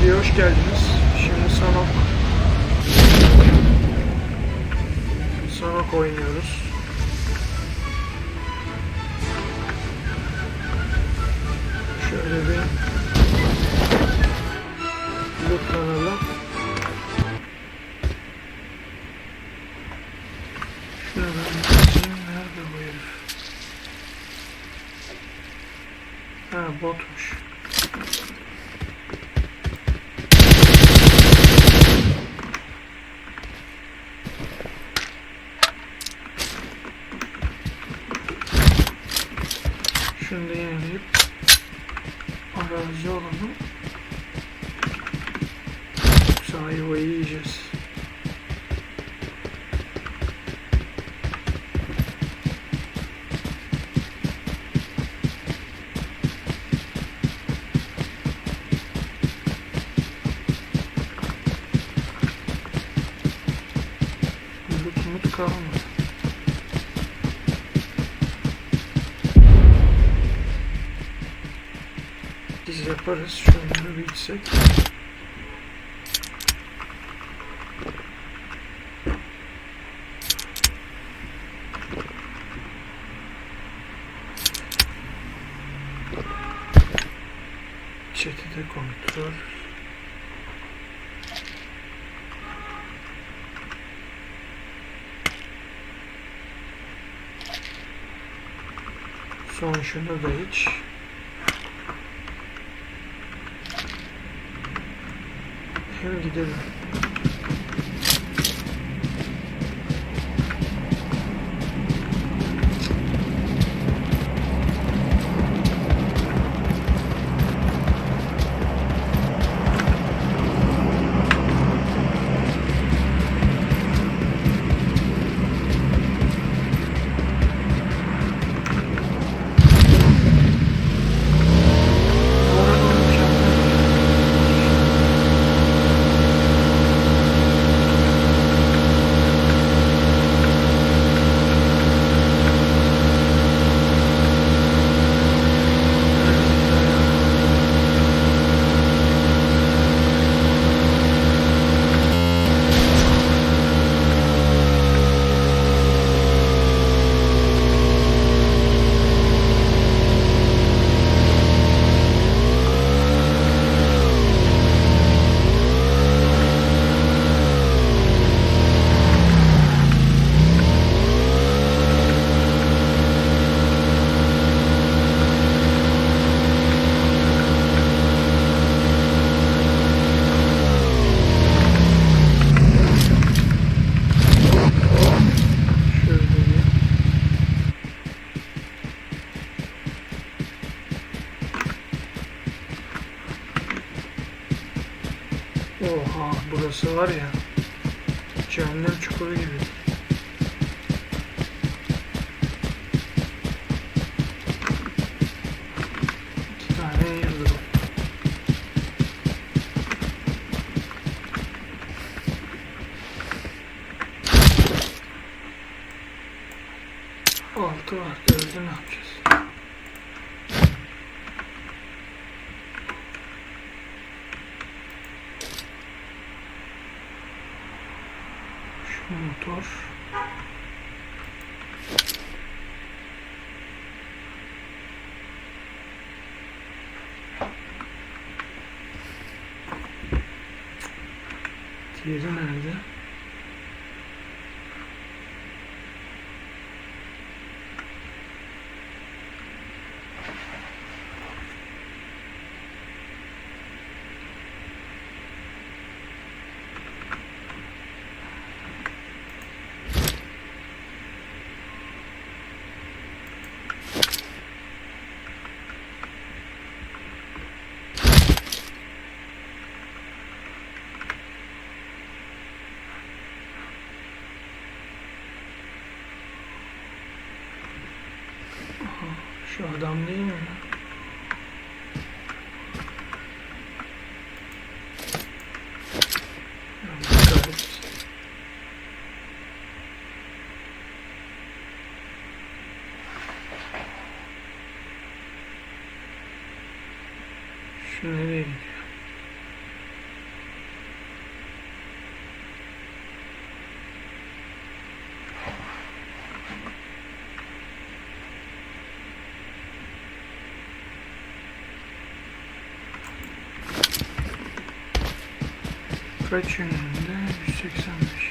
Videoya hoş geldiniz. Şimdi Sanok Sanok oynuyoruz. Şöyle bir Şunu da yenileyip arazi olalım. Yoksa ayvayı yiyeceğiz. Biz yaparız. Şunları bir içsek. Chat'i de kontrol. Son şunu da iç. Hem gidelim. Oha burası var ya motor. Diğeri nerede? Şu adam değil mi? Allah kahretsin. Şu nereye gidiyor? Kaç yönünde? 185.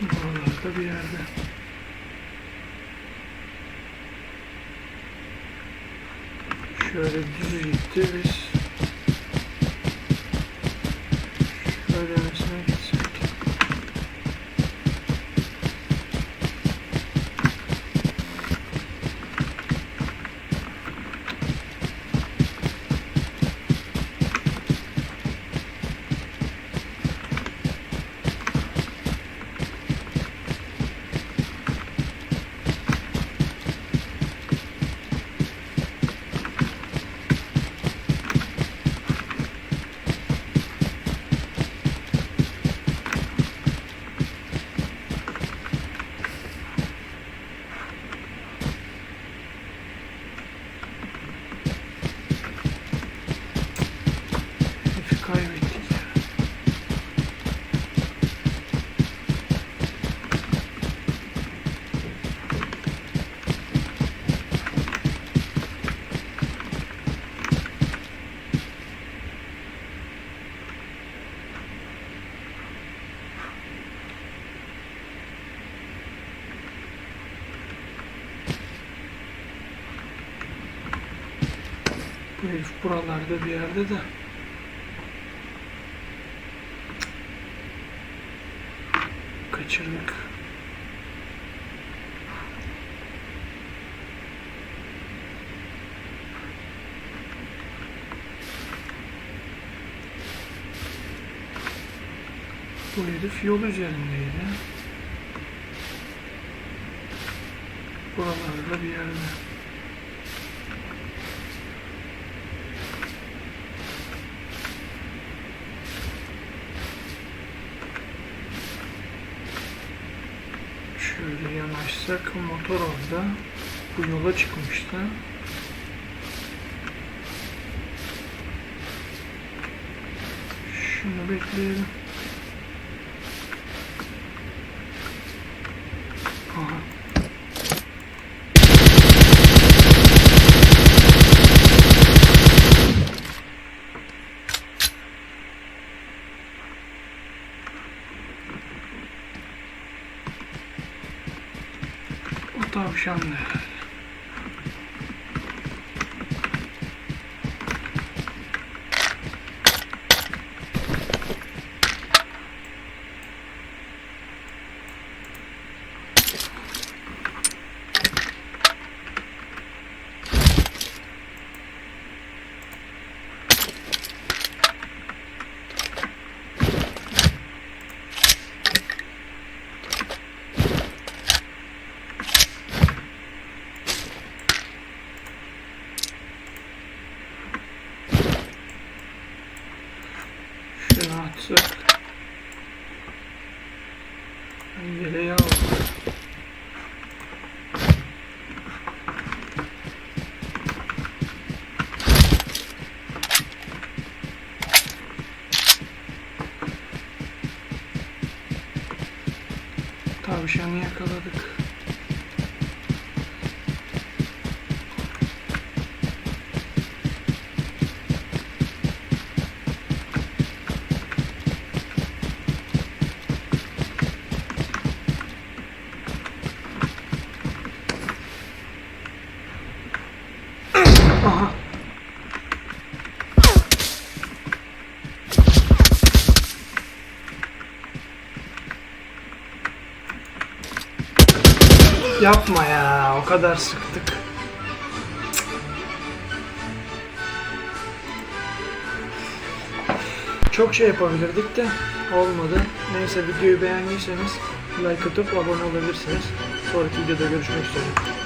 Buralarda bir yerde. Şöyle düz gitti biz. Şöyle mesela gitsek. Herifi kaybettik ya. Bu herif buralarda bir yerde de. Kaçırdık. Bu herif yol üzerindeydi. Buralarda bir yerde. Şöyle yanaşsak motor orada. Bu yola çıkmıştı. Şunu bekleyelim. O atsak. Ben yeleği aldım. Tavşanı yakaladık. Yapma ya, o kadar sıktık. Çok şey yapabilirdik de olmadı. Neyse videoyu beğendiyseniz like atıp abone olabilirsiniz. Sonraki videoda görüşmek üzere.